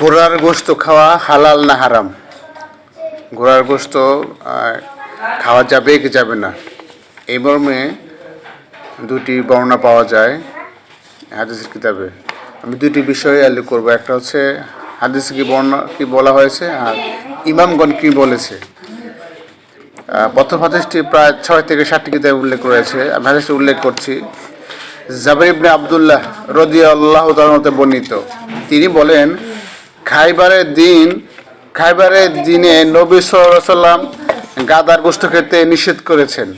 ঘোড়ার গোস্ত খাওয়া হালাল না হারাম? ঘোড়ার গোস্ত খাওয়া যাবে কি যাবে না? এই মর্মে দুটি বর্ণনা পাওয়া যায় হাদিসের কিতাবে। আমি দুটি বিষয়ে আলোক করব। একটা হচ্ছে হাদিসে কি বর্ণনা, কি বলা হয়েছে আর ইমামগণ কি বলেছে। প্রথম হাদিসটি প্রায় ছয় থেকে সাতটি কিতাবে উল্লেখ রয়েছে আমি হাদিসটি উল্লেখ করছি। জাবির ইবনে আবদুল্লাহ রদি আল্লাহ তালতে বর্ণিত। তিনি বলেন, খাইবারের দিন, খাইবারের দিনে নবী সাল্লাম গাদার গোস্ত খেতে নিষেধ করেছেন।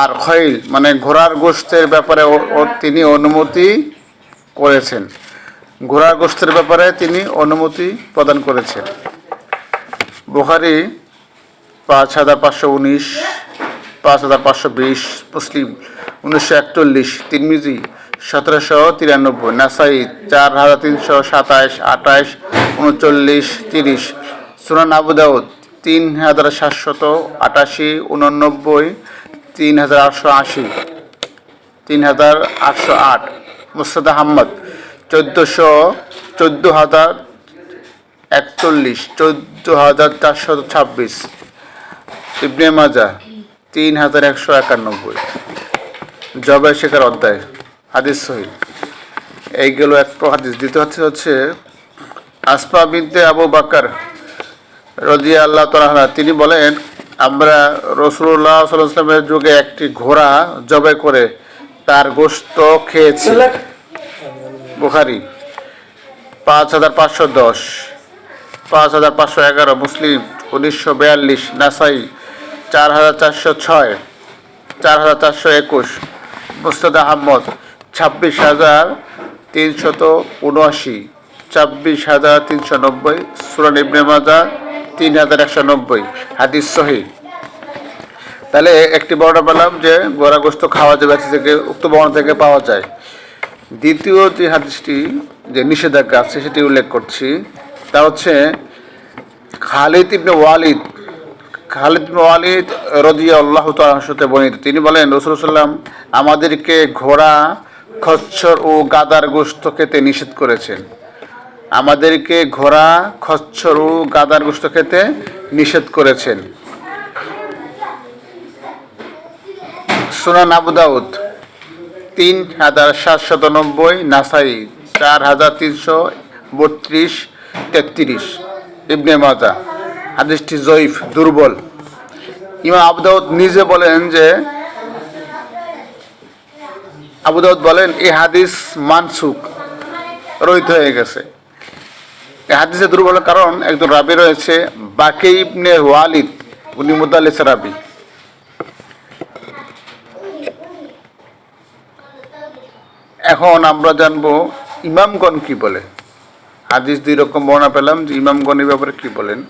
আর খৈল মানে ঘোড়ার গোস্তের ব্যাপারে তিনি অনুমতি করেছেন। ঘোড়ার গোস্তের ব্যাপারে তিনি অনুমতি প্রদান করেছেন। বুখারি পাঁচ হাজার পাঁচশো উনিশ, পাঁচ হাজার পাঁচশো বিশ, মুসলিম উনিশশো একচল্লিশ, তিরমিজি, সতেরোশো তিরানব্বই, নাসাই চার, হাজার তিনশো সাতাশ আঠাশ উনচল্লিশ, তিরিশ, সুনান আবু দাউদ, তিন হাজার সাতশত আটাশি, উননব্বই, তিন হাজার আটশো আশি, তিন হাজার আটশো আট, মুস্তাদ আহমদ, চোদ্দোশো, চোদ্দ হাজার একচল্লিশ, চোদ্দ হাজার চারশো ছাব্বিশ, ইবনে মাজা তিন হাজার একশো একানব্বই। জবের শেখার অধ্যায়, হাদিস সহি। এইগুলো এক হাদিস। দ্বিতীয় হচ্ছে হচ্ছে আসপা বিনতে আবু বাকর রদিয়া আল্লাহ তালা তিনি বলেন, আমরা রসুল্লাহ সাল্লামের যুগে একটি ঘোড়া জবে করে তার গোস্ত খেয়েছি। বুখারি, পাঁচ হাজার পাঁচশো দশ, পাঁচ হাজার পাঁচশো এগারো, মুসলিম, উনিশশো বিয়াল্লিশ, নাসাই, চার হাজার চারশো ছয়, চার হাজার চারশো একুশ মুস্তাদ আহমদ, ছাব্বিশ হাজার তিনশত উনআশি, ছাব্বিশ হাজার তিনশো নব্বই সুরান ইবনে মাজা তিন হাজার একশো নব্বই হাদিস সহি। তাহলে একটি বর্ণনা পেলাম যে গোড়া গোস্ত খাওয়া যাবে থেকে, উক্ত বর্ণ থেকে পাওয়া যায়। দ্বিতীয় যে হাদিসটি যে নিষেধাজ্ঞা আছে, সেটি উল্লেখ করছি। তা হচ্ছে খালিদ ইবনে ওয়ালিদ খালিদ ওয়ালিদ রদিয়া আল্লাহ তালাতে বর্ণিত। তিনি বলেন, রসুল সাল্লাম আমাদেরকে ঘোড়া খচ্ছর ও গাদার গোস্ত খেতে নিষেধ করেছেন। আমাদেরকে ঘোড়া খচ্ছর ও গাদার গোস্ত খেতে নিষেধ করেছেন। সুনান আবু দাউদ, তিন হাজার সাতশত নব্বই, নাসাই, চার হাজার তিনশো বত্রিশ, তেত্রিশ। ইবনে মাজা হাদিসটি জয়ীফ, দুর্বল। ইমাম আবুদাউদ নিজে বলেন যে আবুদাউদ বলেন এই হাদিস মানসুক রহিত হয়ে গেছে। এই হাদিসে দুর্বল কারণ, একজন রাবি রয়েছে, বাকে ইবনে ওয়ালিদ, উনি মুদালিস রাবি। এখন আমরা জানব, ইমামগণ কি বলে? হাদিস দুই রকম বর্ণনা পেলাম, যে ইমামগণের ব্যাপারে কি বলেন?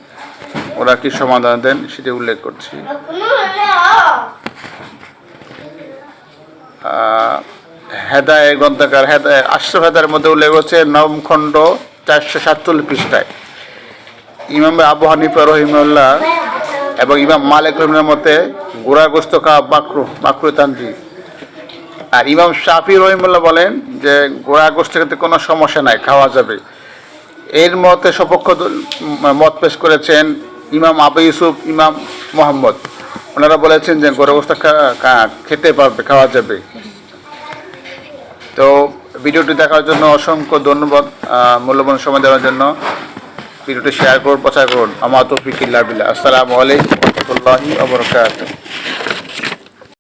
ওরা কি সমাধান দেন সেটা উল্লেখ করছি। হেদায় গ্রন্থকার, হেদায় আশ্রফ হেদার মধ্যে উল্লেখ হচ্ছে নবম খণ্ড চারশো সাতচল্লিশ পৃষ্ঠায়। ইমাম আবু হানিফা রহিমুল্লাহ এবং ইমাম মালিক রহিমের মতে গোড়া গোস্ত খাওয়া বাকরু বাকরু তান্ত্রিক আর ইমাম শাফি রহিমুল্লাহ বলেন যে গোড়া গোষ্ঠ খেতে কোনো সমস্যা নাই, খাওয়া যাবে। এর মতে সপক্ষ মত পেশ করেছেন ইমাম আবু ইউসুফ, ইমাম মোহাম্মদ। ওনারা বলেছেন যে গোড়া অবস্থা খেতে পারবে খাওয়া যাবে। তো ভিডিওটি দেখার জন্য অসংখ্য ধন্যবাদ মূল্যবান সময় দেওয়ার জন্য। ভিডিওটি শেয়ার করুন, প্রচার করুন। আমার তৌফিক ইল্লা বিল্লাহ। আসসালামু আলাইকুম রহমতুল্লাহি